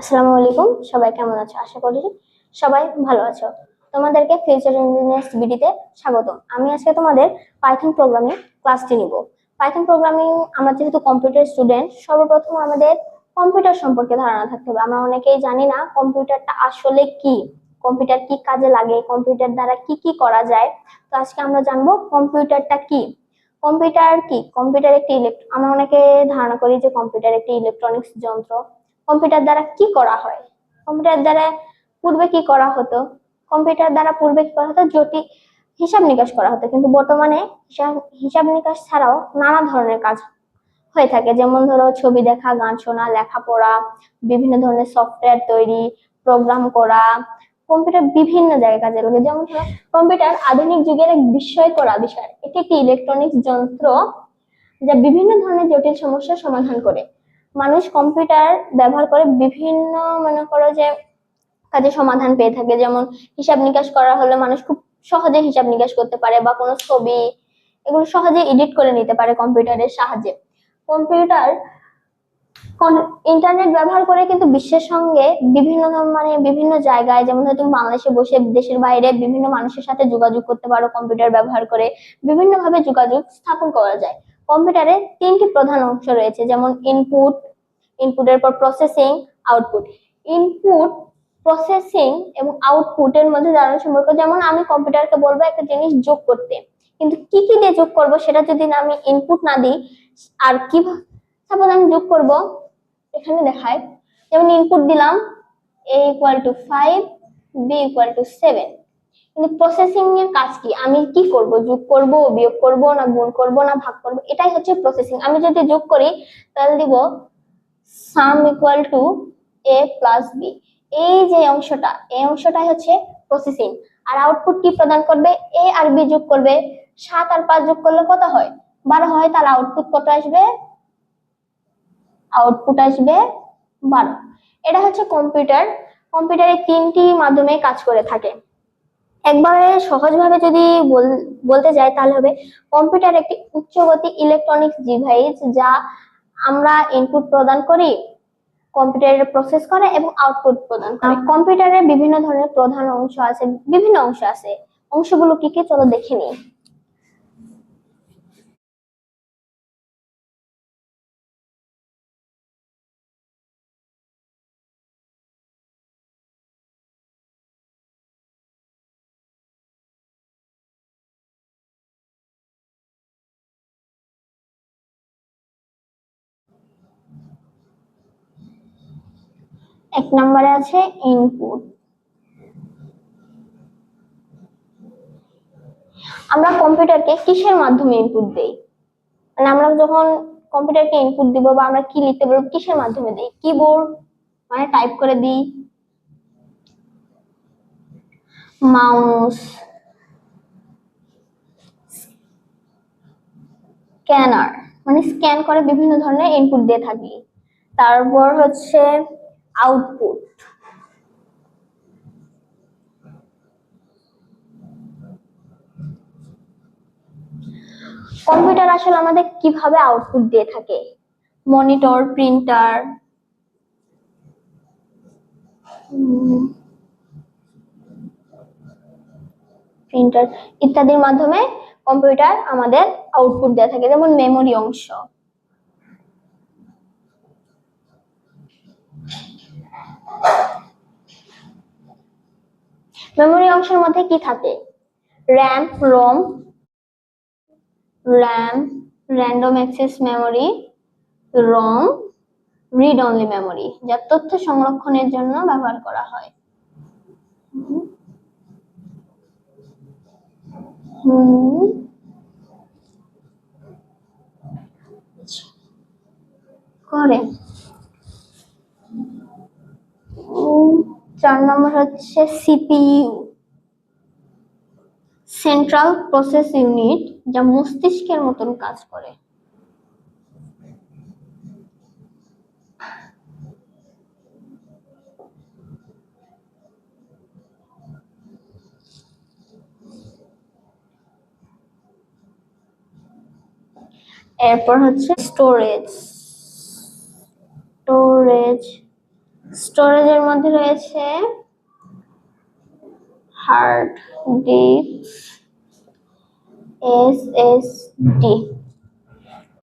আসসালামু আলাইকুম। সবাই কেমন আছো? আশা করি সবাই ভালো আছো। তোমাদেরকে ফিউচার ইঞ্জিনিয়ার্স বিডিতে স্বাগতম। আমি আজকে তোমাদের পাইথন প্রোগ্রামিং ক্লাসটি নিব। পাইথন প্রোগ্রামিং আমরা যেহেতু কম্পিউটার স্টুডেন্ট সর্বপ্রথম আমাদের কম্পিউটার সম্পর্কে ধারণা থাকতে হবে। আমরা অনেকেই জানি না কম্পিউটারটা আসলে কি কম্পিউটার কি কাজে লাগে কম্পিউটার দ্বারা কি কি করা যায়। তো আজকে আমরা জানব কম্পিউটারটা কি। কম্পিউটার কি? কম্পিউটার একটি ইলেকট্র আমরা অনেকে ধারণা করি যে কম্পিউটার একটি ইলেকট্রনিক্স যন্ত্র। কম্পিউটার দ্বারা কি করা হয়? কম্পিউটার দ্বারা পূর্বে কি করা হতো? কম্পিউটার দ্বারা পূর্বে কি করা হতো? জটিল হিসাব নিকাশ করা হতো। কিন্তু বর্তমানে হিসাব নিকাশ ছাড়াও নানা ধরনের কাজ হয়ে থাকে। যেমন ধরো ছবি দেখা, গান শোনা, লেখাপড়া, বিভিন্ন ধরনের সফটওয়্যার তৈরি, প্রোগ্রাম করা, কম্পিউটার বিভিন্ন জায়গায় কাজে লাগে। যেমন ধরো কম্পিউটার আধুনিক যুগের এক বিস্ময়কর আবিষ্কার এটি একটি ইলেকট্রনিক্স যন্ত্র যা বিভিন্ন ধরনের জটিল সমস্যার সমাধান করে। মানুষ কম্পিউটার ব্যবহার করে বিভিন্ন, মনে করো যে কাজে সমাধান পেয়ে থাকে। যেমন হিসাব নিকাশ করা হলে মানুষ খুব সহজে হিসাব নিকাশ করতে পারে বা কোনো ছবি, এগুলো সহজে এডিট করে নিতে পারে কম্পিউটারের সাহায্যে। কম্পিউটার ইন্টারনেট ব্যবহার করে কিন্তু বিশ্বের সঙ্গে বিভিন্ন মানে বিভিন্ন জায়গায়, যেমন ধরো তুমি বাংলাদেশে বসে দেশের বাইরে বিভিন্ন মানুষের সাথে যোগাযোগ করতে পারো কম্পিউটার ব্যবহার করে, বিভিন্নভাবে যোগাযোগ স্থাপন করা যায়। কম্পিউটারে তিনটি প্রধান অংশ রয়েছে, যেমন ইনপুট ইনপুটের পর প্রসেসিং আউটপুট ইনপুট প্রসেসিং এবং আউটপুটের মধ্যে দারুণ সম্পর্ক, যেমন আমি কম্পিউটারকে বলব একটা জিনিস যোগ করতে। কিন্তু কি কি দিয়ে যোগ করব সেটা যদি না আমি ইনপুট না দিই, আর কি সাপোজ আমি যোগ করব, এখানে দেখায়, যেমন ইনপুট দিলাম A equal to five B equal to seven কিন্তু প্রসেসিং এর কাজ কি? আমি কি করব? যোগ করব, বিয়োগ করব, না গুণ করব, না ভাগ করব? এটাই হচ্ছে প্রসেসিং আমি যদি যোগ করি, তাহলে দিব sum equal to A plus B এই যে অংশটা, এই অংশটাই হচ্ছে প্রসেসিং আর আউটপুট কি প্রদান করবে? এ আর বি যোগ করবে। সাত আর পাঁচ যোগ করলে কত হয়? বারো হয়, তাহলে আউটপুট কত আসবে? আউটপুট আসবে বারো। এটা হচ্ছে কম্পিউটার কম্পিউটারে তিনটি মাধ্যমে কাজ করে থাকে। একবারে সহজভাবে যদি বল- বলতে যাই তাহলে হবে কম্পিউটার একটি উচ্চগতি ইলেকট্রনিক্স ডিভাইস যা আমরা ইনপুট প্রদান করি কম্পিউটারে প্রসেস করে এবং আউটপুট প্রদান করে। কম্পিউটারের বিভিন্ন ধরনের প্রধান অংশ আছে বিভিন্ন অংশ আছে। অংশগুলো কি কি চলো দেখে নিই। এক নম্বরে আছে ইনপুট আমরা কম্পিউটারকে কিসের মাধ্যমে ইনপুট দেই? মানে আমরা যখন কম্পিউটারকে ইনপুট দিব বা আমরা কি লিখতে বলব, কিসের মাধ্যমে দেই? কিবোর্ড মানে টাইপ করে দিই। মাউস স্ক্যানার মানে স্ক্যান করে বিভিন্ন ধরনের ইনপুট দিয়ে থাকি। তারপর হচ্ছে আউটপুট কম্পিউটার আসলে আমাদের কীভাবে আউটপুট দিয়ে থাকে? মনিটর প্রিন্টার প্রিন্টার ইত্যাদির মাধ্যমে কম্পিউটার আমাদের আউটপুট দিয়ে থাকে, যেমন মেমোরি অংশ। মেমোরি অংশের মধ্যে কি থাকে? RAM ROM RAM random access memory ROM read only memory যা তথ্য সংরক্ষণের জন্য ব্যবহার করা হয়। করে চার নম্বর হচ্ছে সিপিইউ সেন্ট্রাল প্রসেস ইউনিট যা মস্তিষ্কের মতন কাজ করে। এরপর হচ্ছে স্টোরেজ স্টোরেজ স্টোরেজের মধ্যে রয়েছে hard disk S S D